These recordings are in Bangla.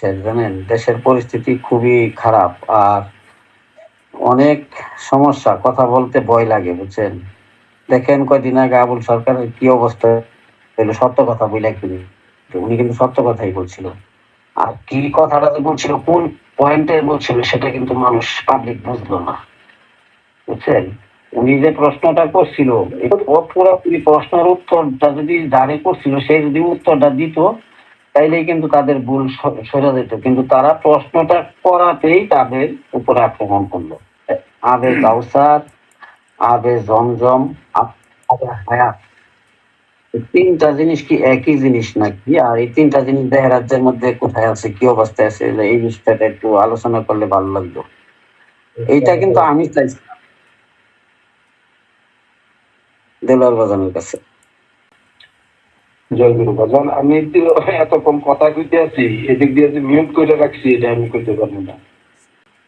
জানেন? দেশের পরিস্থিতি খুবই খারাপ আর অনেক সমস্যা, কথা বলতে ভয় লাগে, বুঝছেন? দেখেন কয়দিন আগে আবুল সরকারের কি অবস্থা সত্য কথা বইলা কিনি উনি কিন্তু সত্য কথাই বলছিল। আর কি কথাটা বলছিল, কোন পয়েন্টে বলছিল, সেটা কিন্তু মানুষ পাবলিক বুঝলো না, বুঝছেন? উনি যে প্রশ্নটা করছিল পুরোপুরি প্রশ্নের উত্তরটা যদি দাঁড়িয়ে করছিল, সে যদি উত্তরটা দিত তাইলেই কিন্তু তাদের ভুল স- সরে যেত। কিন্তু তারা প্রশ্নটা করাতেই তাদের উপরে আক্রমণ করল। আবে কাউসার আবে জমজম হায়াত। তিনটা জিনিস কি একই জিনিস নাকি? আর এই তিনটা জিনিস দেহ রাজ্যের মধ্যে কোথায় আছে, কি অবস্থায় আছে, এই বিষয়টা একটু আলোচনা করলে ভালো লাগতো এইটা কিন্তু আমি চাইছিলাম। দেলোয়ার বাজানের কাছে। জয় গুরু বাজান আমি তো কথা কইতে আছি, এদিক দিয়ে যে মিউট করে রাখছি, এটা আমি কইতে পারব না।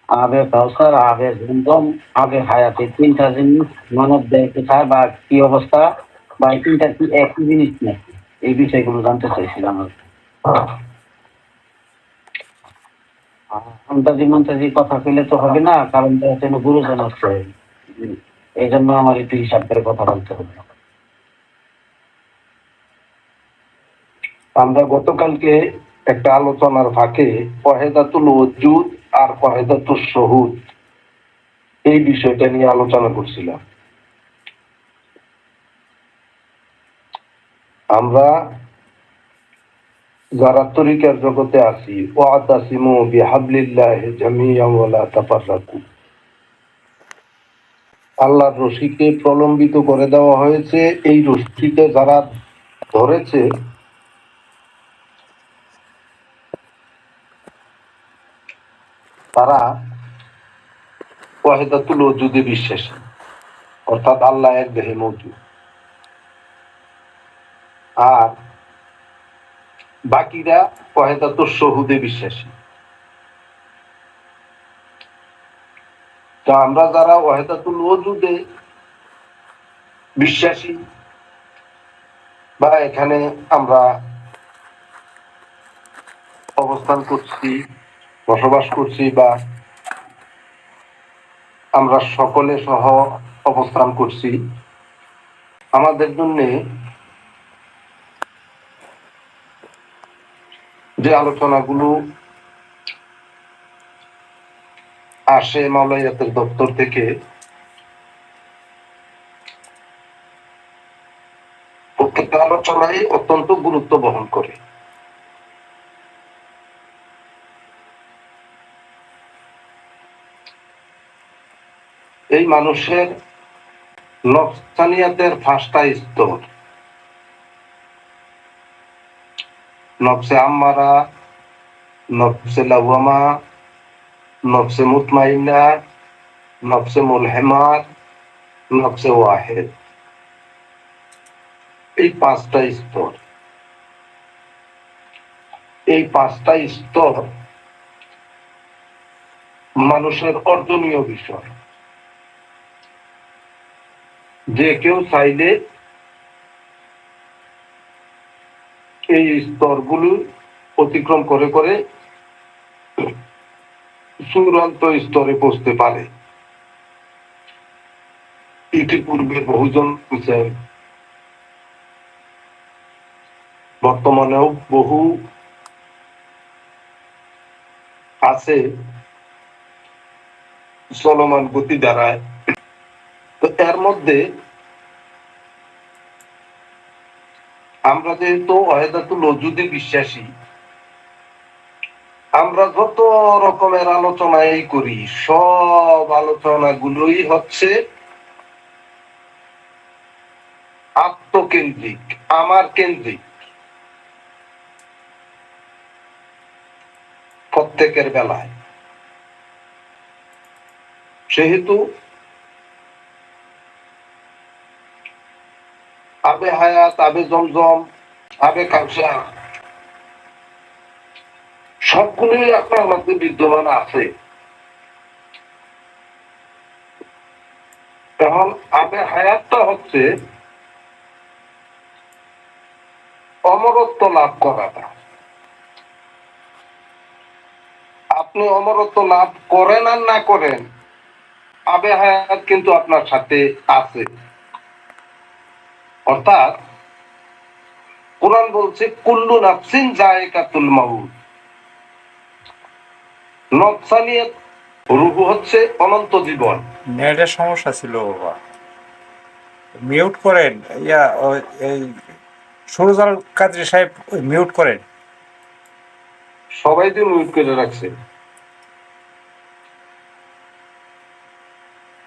আবে কাউসার জমজম আবে হায়াত তিনটা জিনিস মানব দেহ কোথায় বা কি অবস্থা, বা তিনটা কি একই জিনিস নাকি? এই বিষয়গুলো জানতে চাইছিলাম। আন্তাজি মন্তাজি কথা কইলে তো হবে না, কারণ তো যেন গুরুজন আছে। এই জন্য আমার একটু হিসাব করে কথা বলতে হবে। আমরা গতকালকে একটা আলোচনার ফাঁকে পহেদাতুল ওজুদ আর পহেদাতুল শহুদ এই বিষয়টা নিয়ে আলোচনা করছিলাম। আমরা যারা তরিকার জগতে আছি ওয়াতাসিমু বিহাবলিল্লাহ জামিয়া ওয়ালা তাফাররাকু। আল্লাহর রশিকে প্রলম্বিত করে দেওয়া হয়েছে। এই রশিতে যারা ধরেছে তারা ওয়াহিদাতুল ওজুদে বিশ্বাসী। অর্থাৎ আল্লাহ এক দেহে মৌজুদ। আর বাকিরা ওয়াহিদাতুল শহুদে বিশ্বাসী। তো আমরা যারা ওয়াহিদাতুল ওজুদে বিশ্বাসী বা এখানে আমরা অবস্থান করছি বসবাস করছি বা আমরা সকলে সহ অবস্থান করছি, আমাদের জন্য যে আলোচনাগুলো আসে মাওলাইয়াতের দপ্তর থেকে, প্রত্যেকটা আলোচনাই অত্যন্ত গুরুত্ব বহন করে। এই মানুষের নফসানিয়াতের পাঁচটা স্তর নকশে আম্মারা, নফসে লাওয়ামা নকশে মুতমাইনা, নফসে মুলহেমার, নফসে ওয়াহেদ। এই পাঁচটা স্তর এই পাঁচটা স্তর মানুষের অর্জনীয় বিষয়। যে কেউ চাইলে এই স্তরগুলো অতিক্রম করে করে চূড়ান্ত স্তরে পৌঁছতে পারে। ইতিপূর্বে বহুজন বর্তমানেও বহু আছে চলমান গতি দ্বারায় মধ্যে আমরা যেহেতু অহেদাতুল অজুদে বিশ্বাসী, আমরা যত রকমের আলোচনা এই করি, সব আলোচনা গুলোই হচ্ছে আত্মকেন্দ্রিক আমার কেন্দ্রিক প্রত্যেকের বেলায়। সেহেতু আবে হায়াত, আবে জমজম, আবে কাউসা সবগুলোই আপনার মধ্যে বিদ্যমান আছে। এখন আবে হায়াতটা হচ্ছে অমরত্ব লাভ করাটা। আপনি অমরত্ব লাভ করেন আর না করেন, আবে হায়াত কিন্তু আপনার সাথে আছে। অর্থাৎ কোরআন বলছে কুল্লু নাফসিন জায়কাতুল মাউত। নফসানিয়ত রুহু হচ্ছে অনন্ত জীবন। নেটের সমস্যা ছিল বাবা। মিউট করেন ইয়া এই সুরজাল কাদরি সাহেব মিউট করেন। সবাই তো মিউট করে রাখছে।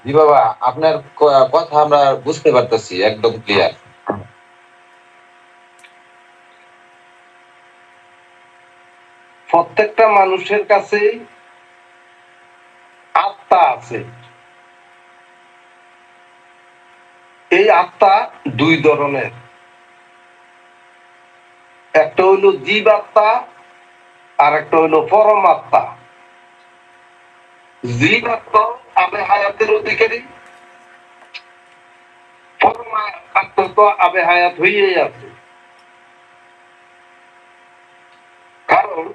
জি বাবা আপনার কথা আমরা বুঝতে পারতেছি একদম ক্লিয়ার প্রত্যেকটা মানুষের কাছে আত্মা আছে। এই আত্মা দুই ধরনের। একটা হইল জীব আত্মা, আর একটা হইল পরম আত্মা। জীব আত্মা আবে হায়াতের অধিকারী। পরম আত্মা তো আবে হায়াত হইয়াই আছে। কারণ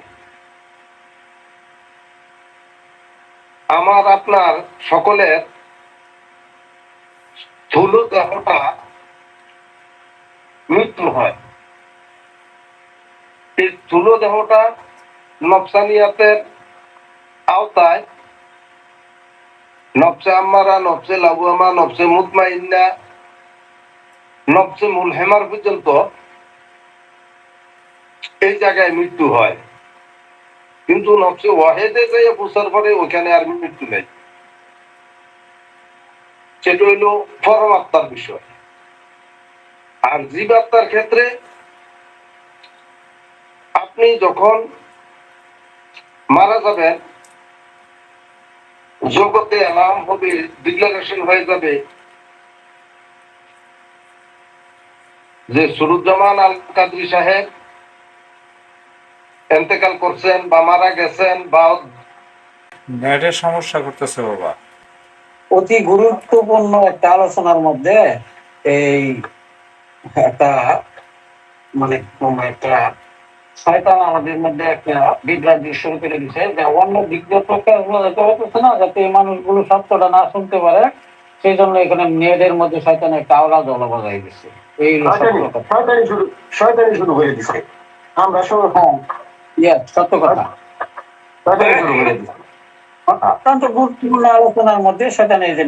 আমার আপনার সকলের স্থূল দেহটা মৃত্যু হয়। এই স্থূল দেহটা নফসানিয়াতের আওতায় নফসে আম্মারা, নবসে লাবুয়ামা নফসে মুতমাইন্না নফসে মুলহেমার পর্যন্ত এই জায়গায় মৃত্যু হয়। কিন্তু নফসে ওয়াহেদে যাইয়া পৌঁছার পরে ওখানে আর মৃত্যু নেই। সেটা হইল পরমাত্মার বিষয়। আর জীবাত্মার ক্ষেত্রে আপনি যখন মারা যাবেন, জগতে অ্যালার্ম হবে ডিক্লারেশন হয়ে যাবে যে সুরুজ্জামান আল কাদরি সাহেব এন্তেকাল করছেন বা মারা গেছেন বা নেটের সমস্যা করতেছে বাবা। অতি গুরুত্বপূর্ণ একটা আলোচনার মধ্যে এই একটা মানে কোন একটা শয়তান আমাদের মধ্যে একটা বিভ্রান্তি শুরু করে দিছে যে অন্য প্রকাশ না যাতে এই মানুষগুলো সত্যটা না শুনতে পারে। সেই জন্য এখানে নেটের মধ্যে শয়তান একটা আওলা দল বজাই দিচ্ছে এই শয়তানি শুরু শয়তানি শুরু করে দিছে আমরা সব হ্যাঁ সত্য কথা। দিছে অত্যন্ত গুরুত্বপূর্ণ আলোচনার মধ্যে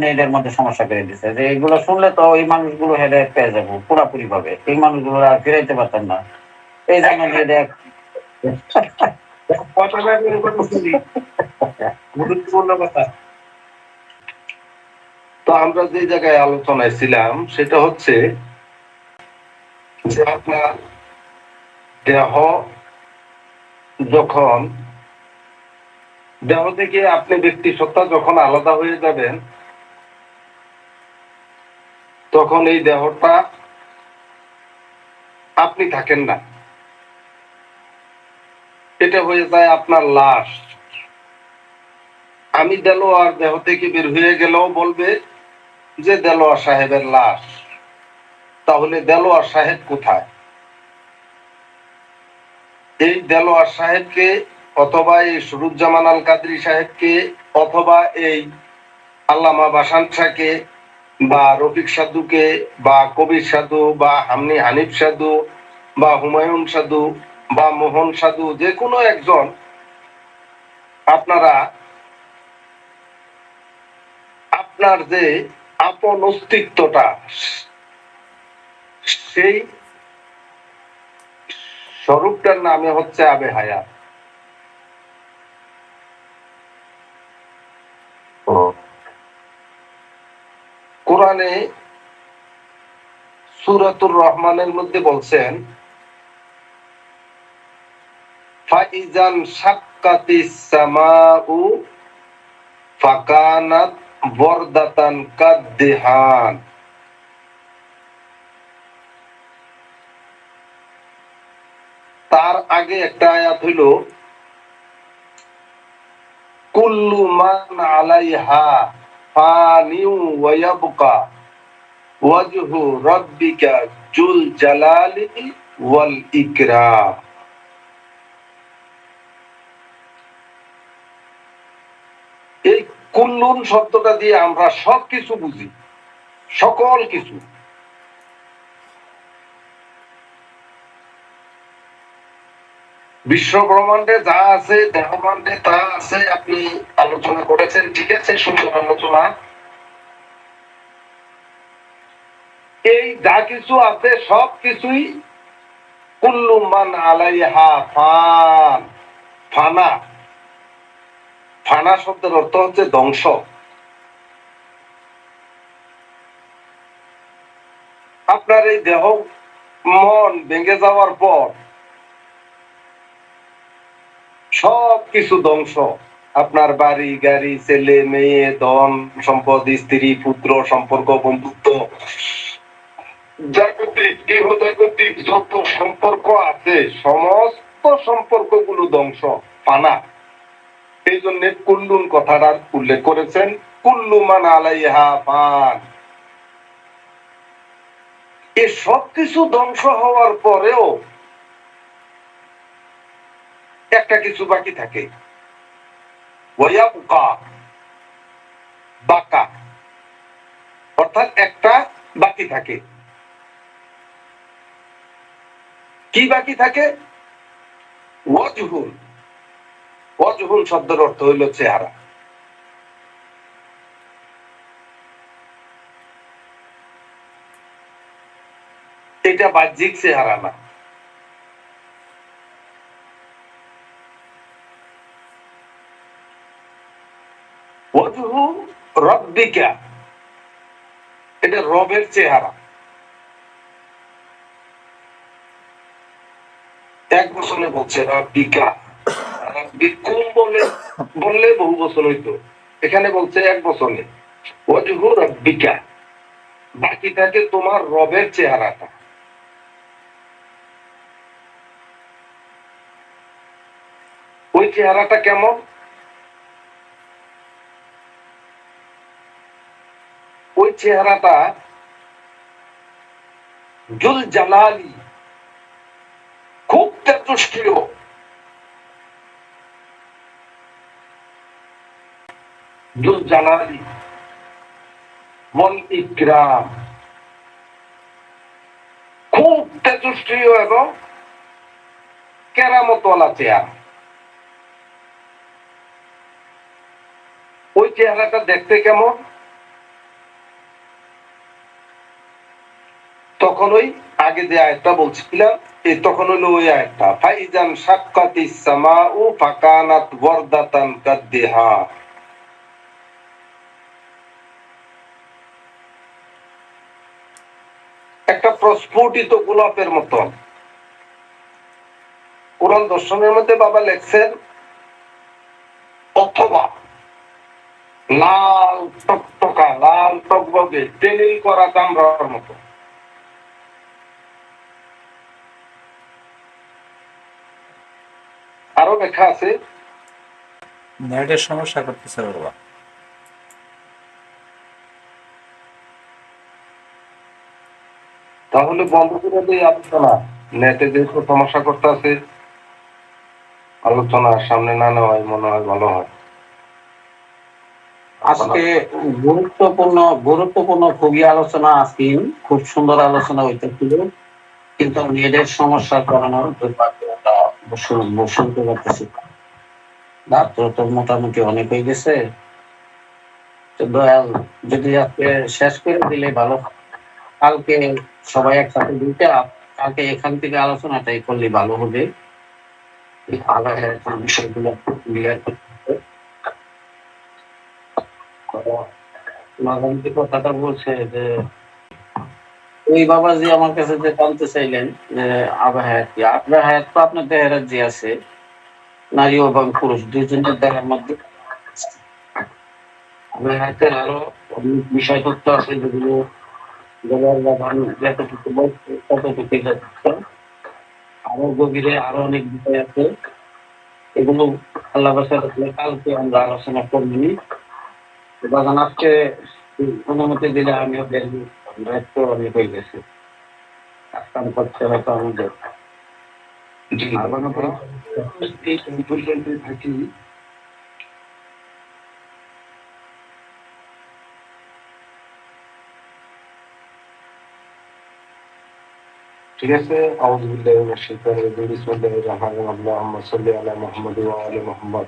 নেটের মধ্যে সমস্যা করে দিচ্ছে যে এগুলো শুনলে তো এই মানুষগুলো হেডে পেয়ে যাব পুরাপুরি ভাবে এই মানুষগুলো আর ফিরাইতে পারতাম না। এই জন্য গুরুত্বপূর্ণ কথা। তো আমরা যে জায়গায় আলোচনায় ছিলাম সেটা হচ্ছে যে আপনার দেহ যখন দেহ থেকে আপনি ব্যক্তি সত্তা যখন আলাদা হয়ে যাবেন, তখন এই দেহটা আপনি থাকেন না। এটা হয়ে যায় আপনার লাশ। আমি দেলোয়ার দেহ থেকে বের হয়ে গেলেও বলবে যে, দেলোয়ার সাহেবের লাশ। তাহলে দেলোয়ার সাহেব কোথায়? এই দেলোয়ার সাহেবকে অথবা এই সুরুজ্জামান আল কাদরি সাহেবকে অথবা এই আল্লামা বাসান শাহকে বা রফিক সাধুকে বা কবির সাধু বা হামনি হানিফ সাধু বা হুমায়ুন সাধু বা মোহন সাধু, যে কোনো একজন আপনারা আপনার যে আপন অস্তিত্বটা, সেই স্বরূপটার নামে হচ্ছে আবে হায়াত। কোরআনে সুরাতুর রহমানের মধ্যে বলছেন ফাইজান সাক্কাতিস সামাউ ফাকানাত বরদাতান কাদ্দিহান। তার আগে একটা আয়াত হইল, কুল্লু মান আলাইহা ফানিউ ওয়া ওয়াজহু রাব্বিকা জুল জালালি ওয়াল এই কুল্লুন শব্দটা দিয়ে আমরা সব কিছু বুঝি, সকল কিছু। বিশ্ব ব্রহ্মাণ্ডে যা আছে দেহমাণ্ডে তা আছে আপনি আলোচনা করেছেন, ঠিক আছে? সুন্দর আলোচনা। এই যা কিছু আছে, সব কিছুই কুল্লুমান আলাইহা ফান। ফানা। ফানা শব্দের অর্থ হচ্ছে ধ্বংস। আপনার এই দেহ মন ভেঙে যাওয়ার পর সব কিছু ধ্বংস। আপনার বাড়ি, গাড়ি, ছেলে, মেয়ে, ধন, সম্পদ, স্ত্রী, পুত্র, সম্পর্ক, বন্ধুত্ব জাগতিক যত সম্পর্ক আছে, সমস্ত ধ্বংস ফানা এই জন্য কুল্লুন কথাটার উল্লেখ করেছেন কুল্লুমান আলাইহা ফান এ সব কিছু ধ্বংস হওয়ার পরেও একটা কিছু বাকি থাকে। বাকা। অর্থাৎ একটা বাকি থাকে। কি বাকি থাকে? ওয়াজহুল। ওয়াজহুল শব্দের অর্থ হইল চেহারা। এটা বাহ্যিক চেহারা না। রব্বিকা। এটা রবের চেহারা। এক বছরে বলছে রব্বিকা। রব্বিকুম বলে? বললে বহু বছর হইতো। এখানে বলছে এক বছরে। ওয়াজহু রব্বিকা। বাকি থাকে তোমার রবের চেহারাটা। ওই চেহারাটা কেমন? ওই চেহারাটা জুল জালালি খুব তেজস্ক্রিয়। জুল জালালি, মন ইকরাম। খুব তেজস্ক্রিয় এবং কেরামতওয়ালা চেহারা। ওই চেহারাটা দেখতে কেমন? তখন ওই আগে যে আয়টা বলছিলাম, এই তখন হইল ওই আয়টা ফাইজান সাক্কাতি সামাউ ফাকানাত ওয়ারদাতান কাদ্দিহা। একটা প্রস্ফুটিত গোলাপের মতন। কোরআন দর্শনের মধ্যে বাবা লেখছেন, অথবা লাল টকটকা, লাল টকবগে তেলিল করা চামড়ার মতো। লেখা আছে। নেটের সমস্যা করতেছে বাবা। তাহলে বন্ধ করে দিই আলোচনা। নেটে যেহেতু সমস্যা করতে আছে আলোচনা সামনে না নেওয়াই মনে হয় ভালো হয়। আজকে গুরুত্বপূর্ণ গুরুত্বপূর্ণ খুবই আলোচনা আজকে। খুব সুন্দর আলোচনা হইতেছিল। কিন্তু নেটের সমস্যার কারণে দুর্ভাগ্যটা বসু- শুনতে পারতেছি না। তো মোটামুটি অনেক হয়ে গেছে। দয়াল, যদি আজকে শেষ করে দিলে ভালো কালকে সবাই একসাথে দুইটা, কালকে এখান থেকে আলোচনাটাই করলে ভালো হবে। বিষয়গুলো কথাটা বলছে যে ওই বাবাজি আমার কাছে যে জানতে চাইলেন যে আবা হায়াত কি? আবা হায়াত তো আপনার দেহের যে আছে। নারী এবং পুরুষ দুজনের দেহের মধ্যে আবা হায়াতের আরও আছে যেগুলো আরও গভীরে আরও অনেক বিষয় আছে। এগুলো আল্লাহ কালকে আমরা আলোচনা করবি। বাগান আজকে অনুমতি দিলে আমিও দেখবি দায়িত্ব অনেক হয়ে গেছে। আসতাম খরচা হয়তো আমাদের থাকি ঠিক আছে আউযু বিল্লাহি মিনাশ শাইতানির রাজিম। বিসমিল্লাহির রহমানির আলা মুহাম্মাদ ওয়া আলি মুহাম্মাদ।